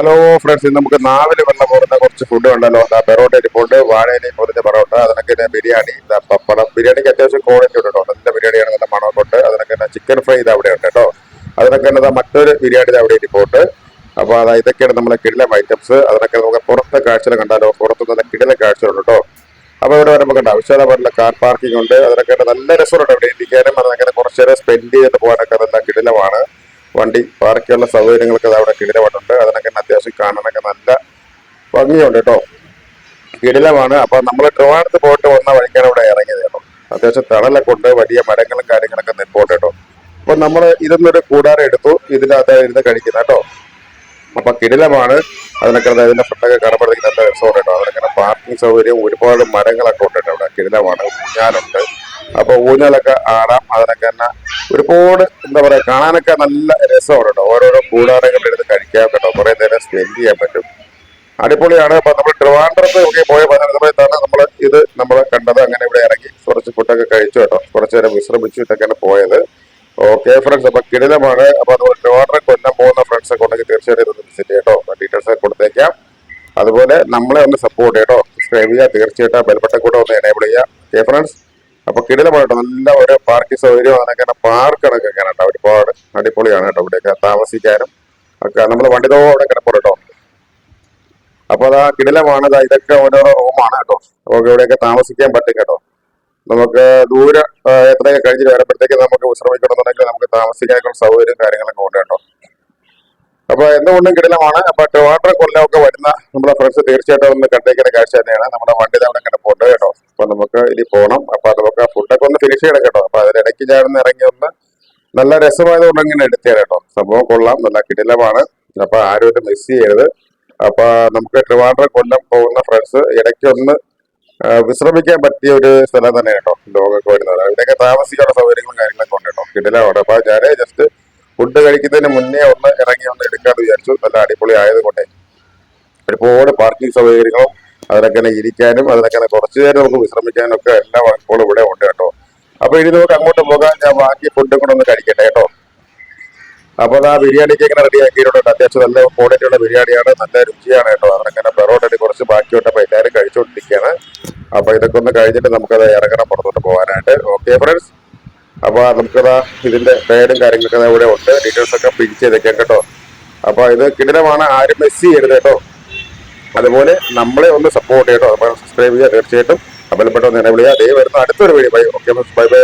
Hello friends ഇന്ന് നമുക്ക് നാവിൽ വെള്ളം പോകുന്ന കുറച്ച് ഫുഡ് ഉണ്ടല്ലോ. എന്താ പെറോട്ട ഫുഡ് വാഴയിലെ പൊതിഞ്ഞ പൊറോട്ട അതിനൊക്കെ തന്നെ ബിരിയാണി എന്താ പപ്പടം. ബിരിയാണിക്ക് അത്യാവശ്യം ക്വാളിറ്റി ഉണ്ട് കേട്ടോ. നല്ല ബിരിയാണിയാണ് നല്ല മണമൊക്കെ അതിനൊക്കെ തന്നെ ചിക്കൻ ഫ്രൈ ഇത് അവിടെ ഉണ്ട് കേട്ടോ. അതിനൊക്കെ തന്നെ മറ്റൊരു ബിരിയാണി അവിടെ പോട്ട് അപ്പോൾ അതാ ഇതൊക്കെയാണ് നമ്മളെ കിടിലം ഐറ്റംസ് അതിനൊക്കെ നമുക്ക് പുറത്തെ കാഴ്ചകൾ കണ്ടാലോ? പുറത്തു നിന്ന് കിടിലം കാഴ്ചകളുണ്ട് കേട്ടോ. അപ്പോൾ ഇവിടെ വരുമ്പോൾ കണ്ട? വിശാലമായിട്ടുള്ള കാർ പാർക്കിംഗ് ഉണ്ട്. അതിനൊക്കെ നല്ല രസമുണ്ട് അവിടെ ഇരിക്കാനും. അതിനൊക്കെ കുറച്ച് നേരം സ്പെൻഡ് ചെയ്തിട്ട് പോകാനൊക്കെ നല്ല കിടിലമാണ്. വണ്ടി പാർക്കുള്ള സൗകര്യങ്ങളൊക്കെ അവിടെ കിടിലമായിട്ടുണ്ട് അതിനൊക്കെ അത്യാവശ്യം കാണാനൊക്കെ നല്ല ഭംഗിയുണ്ട് കേട്ടോ. കിടിലമാണ്. അപ്പൊ നമ്മൾ ട്രിവാണത്ത് പോയിട്ട് വന്ന വഴിക്കാണ് ഇവിടെ ഇറങ്ങിയത് കേട്ടോ. അത്യാവശ്യം തണലൊക്കെ ഉണ്ട്. വലിയ മരങ്ങളും കാര്യങ്ങളൊക്കെ നിൽപ്പുണ്ട് കേട്ടോ. അപ്പൊ നമ്മൾ ഇതൊന്നൊരു കൂടാരം എടുത്തു. ഇതിനകത്ത് ഇരുന്ന് കഴിക്കുന്ന കേട്ടോ. അപ്പൊ കിടിലമാണ്. അതിനൊക്കെ ദാ ഇതിന്റെ ഫ്രണ്ടൊക്കെ കാണപ്പെടുന്ന നല്ല രസമുണ്ട് കേട്ടോ. അതിനൊക്കെ പാർക്കിംഗ് സൗകര്യം ഒരുപാട് മരങ്ങളൊക്കെ ഉണ്ട് കേട്ടോ. ഇവിടെ കിടിലമാണ്. ഊഞ്ഞാലുണ്ട്. അപ്പൊ ഊഞ്ഞാലൊക്കെ ആടാം അതിനൊക്കെ തന്നെ ഒരുപാട് എന്താ പറയാ കാണാനൊക്കെ നല്ല രസമാണ് കേട്ടോ. ഓരോരോ കൂടാരങ്ങളിൽ എടുത്ത് കഴിക്കാൻ കേട്ടോ. കുറെ നേരം സ്പെൻഡ് ചെയ്യാൻ പറ്റും. അടിപൊളിയാണ്. അപ്പൊ നമ്മൾ ട്രിവാൻഡ്രത്ത് ഒക്കെ പോയ സമയത്താണ് നമ്മൾ ഇത് നമ്മൾ കണ്ടത്. അങ്ങനെ ഇവിടെ ഇറങ്ങി കുറച്ച് ഫുഡൊക്കെ കഴിച്ചു കേട്ടോ. കുറച്ച് നേരം വിശ്രമിച്ചിട്ടൊക്കെയാണ് പോയത്. ഓക്കെ ഫ്രണ്ട്സ് അപ്പൊ കിടിലമാണ്. അപ്പൊ നമ്മൾ ട്രിവാൻഡ്രം കൊല്ലം പോകുന്ന ഫ്രണ്ട്സ് ഒക്കെ ഉണ്ടെങ്കിൽ തീർച്ചയായിട്ടും ഇതൊന്ന് വിസിറ്റ് ചെയ്യട്ടോ ഡീറ്റെയിൽസ് ഒക്കെ കൊടുത്തേക്കാം. അതുപോലെ നമ്മളെ ഒന്ന് സപ്പോർട്ട് ചെയ്യട്ടോ സബ്സ്ക്രൈബ് ചെയ്യുക തീർച്ചയായിട്ടും ബെൽബട്ടൻ കൂടെ ഒന്ന് എനേബിൾ ചെയ്യുക ഓക്കെ ഫ്രണ്ട്സ് അപ്പൊ കിടിലമാണ് കേട്ടോ നല്ല ഓരോ പാർക്കിംഗ് സൗകര്യം അതിനൊക്കെ പാർക്ക് കണക്കൊക്കെ കേട്ടോ ഒരുപാട് അടിപൊളിയാണ് കേട്ടോ ഇവിടെയൊക്കെ താമസിക്കാനും. ഒക്കെ നമ്മൾ വണ്ടിതോടെ കിടപ്പുണ്ട് കേട്ടോ. അപ്പൊ അതാ കിടിലമാണ് ഇതൊക്കെ ഓരോരോ റൂമാണ് കേട്ടോ. നമുക്ക് ഇവിടെയൊക്കെ താമസിക്കാൻ പറ്റും കേട്ടോ. നമുക്ക് ദൂരെ എത്രയൊക്കെ കഴിഞ്ഞിട്ട് വരുമ്പോഴത്തേക്ക് നമുക്ക് വിശ്രമിക്കണമെന്നുണ്ടെങ്കിൽ നമുക്ക് താമസിക്കാനുള്ള സൗകര്യം കാര്യങ്ങളൊക്കെ ഉണ്ട് കേട്ടോ. അപ്പൊ എന്തുകൊണ്ടും കിടിലമാണ്. അപ്പൊ ട്രിവാൻഡ്രം കൊല്ലമൊക്കെ വരുന്ന നമ്മുടെ ഫ്രണ്ട്സ് തീർച്ചയായിട്ടും ഒന്ന് കണ്ടേക്കുന്ന കാഴ്ച തന്നെയാണ്. നമ്മുടെ വണ്ടി അവിടെ കിടപ്പുണ്ട് കേട്ടോ. അപ്പൊ നമുക്ക് ഇനി പോകണം അപ്പൊ നമുക്ക് ഫുഡൊക്കെ ഒന്ന് ഫിനിഷ് ചെയ്യണം കേട്ടോ. അപ്പൊ അതിനിടയ്ക്ക് ഞാൻ ഒന്ന് ഇറങ്ങി ഒന്ന് നല്ല രസമായതുകൊണ്ട് അങ്ങനെ എടുത്തേ കേട്ടോ. സംഭവം കൊള്ളാം. നല്ല കിടിലമാണ്. അപ്പൊ ആരും ഇത് മിസ് ചെയ്യരുത്. അപ്പൊ നമുക്ക് ട്രിവാൻഡ്രം കൊല്ലം പോകുന്ന ഫ്രണ്ട്സ് ഇടയ്ക്ക് ഒന്ന് വിശ്രമിക്കാൻ പറ്റിയ ഒരു സ്ഥലം തന്നെ കേട്ടോ ലോകമൊക്കെ വരുന്നത്. ഇവിടെയൊക്കെ താമസിക്കാനുള്ള സൗകര്യങ്ങളും കാര്യങ്ങളൊക്കെ ഉണ്ട് കേട്ടോ. കിടിലമാണ്. അപ്പൊ ഞാൻ ജസ്റ്റ് ഫുഡ് കഴിക്കുന്നതിന് മുന്നേ ഒന്ന് ഇറങ്ങി ഒന്ന് എടുക്കാന്ന് വിചാരിച്ചു. നല്ല അടിപൊളി ആയതുകൊണ്ടേ ഒരുപാട് പാർക്കിംഗ് സൗകര്യങ്ങളും അതിനൊക്കെ ഇരിക്കാനും അതിനൊക്കെ കുറച്ചു നേരം നമുക്ക് വിശ്രമിക്കാനും ഒക്കെ എല്ലാ വർക്കുകളും ഇവിടെ ഉണ്ട് കേട്ടോ. അപ്പൊ ഇനി നമുക്ക് അങ്ങോട്ട് പോകാൻ ഞാൻ ബാക്കി ഫുഡും കൂടെ ഒന്ന് കഴിക്കട്ടെ കേട്ടോ. അപ്പൊ ആ ബിരിയാണിക്ക് ഇങ്ങനെ റെഡി ആക്കിയിട്ടുണ്ട് അത്യാവശ്യം നല്ല ക്വാളിറ്റി ഉള്ള ബിരിയാണിയാണ്. നല്ല രുചിയാണ് കേട്ടോ. അതിനങ്ങനെ പെറോട്ടടി കുറച്ച് ബാക്കിയുണ്ട്. അപ്പൊ എല്ലാവരും കഴിച്ചുകൊണ്ടിരിക്കുകയാണ് അപ്പൊ ഇതൊക്കെ ഒന്ന് കഴിഞ്ഞിട്ട് നമുക്കത് ഇറങ്ങണം പുറത്തോട്ട് പോകാനായിട്ട്. ഓക്കെ ഫ്രണ്ട്സ് അപ്പൊ നമുക്കതാ ഇതിന്റെ പേരും കാര്യങ്ങളൊക്കെ ഇവിടെ ഉണ്ട്. ഡീറ്റെയിൽസ് ഒക്കെ പിൻ ചെയ്തേക്കാം കേട്ടോ. അപ്പൊ ഇത് കിടിലമാണ്. ആരും മെസ്സി ചെയ്യരുത് കേട്ടോ. അതുപോലെ നമ്മളെ ഒന്ന് സപ്പോർട്ട് ചെയ്യട്ടോ. സബ്സ്ക്രൈബ് ചെയ്യുക തീർച്ചയായിട്ടും. ബെൽബട്ടൺ പെട്ടെന്ന് എനേബിൾ ചെയ്യുക അതേ വരുന്ന അടുത്തൊരു video bye okay bye bye